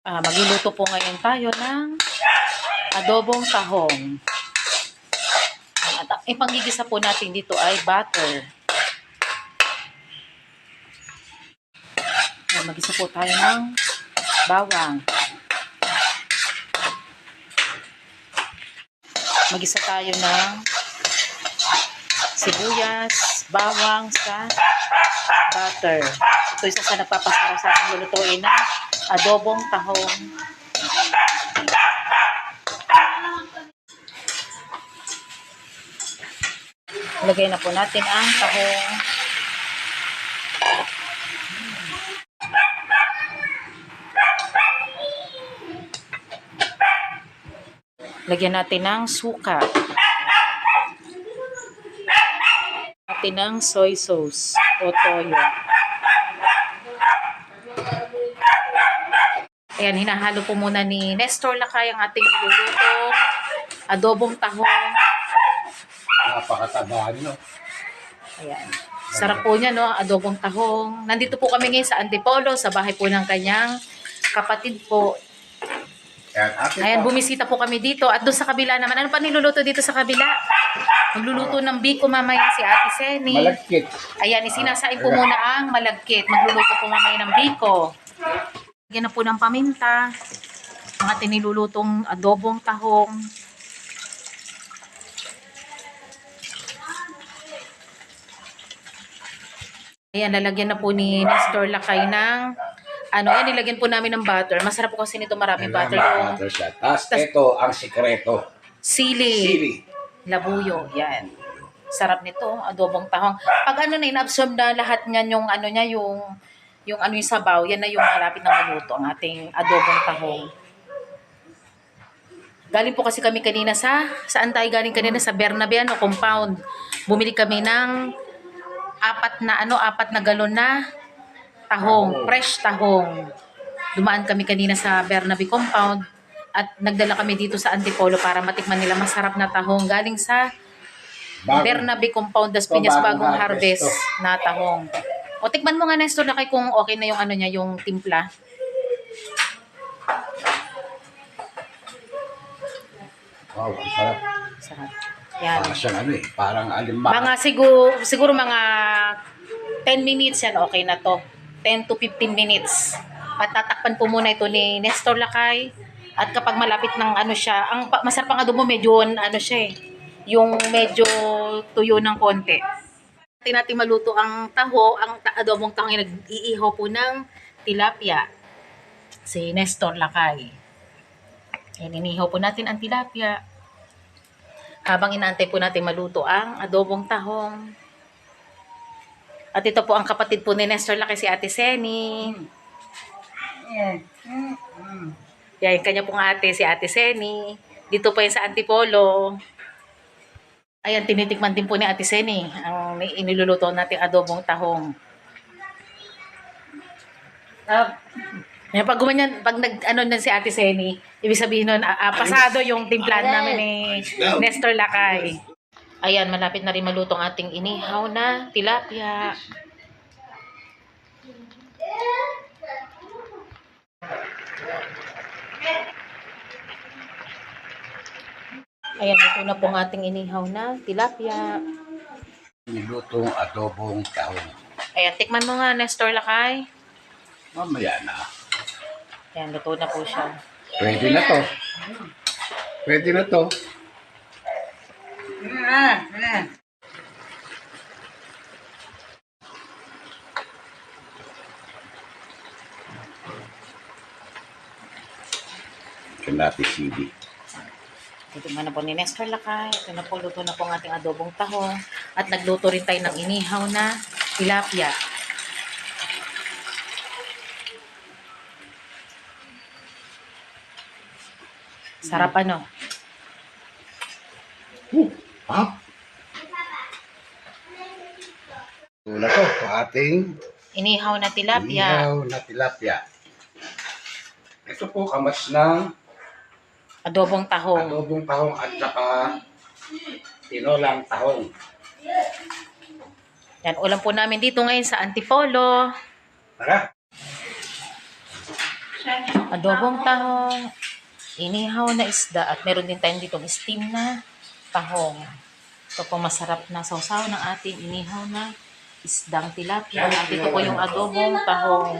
Ah, magluluto po ngayon tayo ng adobong tahong. At ang ipangigisa po natin dito ay butter. Ayan, magisa po tayo ng bawang. Magisa tayo ng sibuyas, bawang sa butter. Ito isa sa nagpapasarap sa ating lulutuin na adobong tahong. Lagay na po natin ang tahong. Lagyan natin ng suka. Natin ng soy sauce o toyo. Ayan, hinahalo po muna ni Nestor Lakay ang ating nilulutong adobong tahong. Napakataba nyo. Ayan. Sarap po niya, no? Adobong tahong. Nandito po kami ngayon sa Antipolo, sa bahay po ng kanyang kapatid po. Ayan, Ayan, bumisita po kami dito. At doon sa kabila naman, ano pa niluluto dito sa kabila? Magluluto ng biko mamaya si Ate Seni. Malagkit. Ayan, isinasain po muna ang malagkit. Magluluto po mamaya ng biko. Lagyan na po ng paminta. Ang ating nilulutong adobong tahong. Ayan, lalagyan na po ni Nestor Lakay ng ano, yan, nilagyan po namin ng butter. Masarap po kasi nito maraming butter. Yung Butter siya. Tapos Tas- ito ang sikreto. sili. Sili. Labuyo, yan. Sarap nito, adobong tahong. Pag ano na, inabsorb na lahat niyan yung ano niya, yung yung ano yung sabaw, yan na yung malapit na maluto, ang ating adobong tahong. Galing po kasi kami kanina sa, saan tayo galing kanina? Sa Bernabe, ano, compound. Bumili kami ng apat na, ano, apat na galon na tahong, fresh tahong. Dumaan kami kanina sa Bernabe compound at nagdala kami dito sa Antipolo para matikman nila masarap na tahong galing sa Bago. Bernabe Compound Das Piñas bagong bagong harvest harvest na tahong. O tikman mo nga Nestor na kay kung okay na yung ano niya, yung timpla. Wow, ang sarap. Sarap. Yan. Parang siyang ano eh. Parang alimba. Mga siguro, siguro mga 10 minutes yan, okay na to. 10 to 15 minutes. Patatakpan po muna ito ni Nestor Lakay. At kapag malapit ng ano siya, ang masarap ang adobo medyo ano siya eh. Yung medyo tuyo ng konti. Natin natin maluto ang taho, ang adobong taho ay nag-iihaw po ng tilapia. Si Nestor Lakay. Yan, inihaw po natin ang tilapia. Habang inaantay po natin maluto ang adobong tahong. At ito po ang kapatid po ni Nestor Laki, si Ate Seni. Yan, yung kanya pong ate, si Ate Seni. Dito po yan sa Antipolo. Ayan, tinitikman din po ni Ate Seni ang ni- iniluluto natin adobong tahong. Ah, yan, pag gumanyan, pag nag, ano na si Ate Seni, ibig sabihin nun, ah, pasado yung timplan namin ni Nestor Lakay. Ayan, malapit na rin maluto ang ating inihaw na tilapia. Ayan, ito na po ang ating inihaw na tilapia. Nilutong adobong tahong. Ayan, tikman mo nga, Nestor Lakay. Mamaya na. Ayan, luto na po siya. Pwede na to. Pwede na to. Ito natin sili. Titigman na po ni Nestor Lakay. Ito na po, luto na po ang ating adobong tahong. At nagluto rin tayo ng inihaw na tilapia. Sarap ano? Uh, ha? Ito na to. Ating Inihaw na tilapia. ihaw na tilapia. Ito po kamas ng Adobong tahong. adobong tahong at saka tinolang tahong. Yan, ulam po namin dito ngayon sa Antipolo. Tara. adobong tahong, inihaw na isda, at meron din tayong ditong steam na tahong. Ito po masarap na sausaw ng ating inihaw na isdang tilapia. At ito po yung adobong tahong.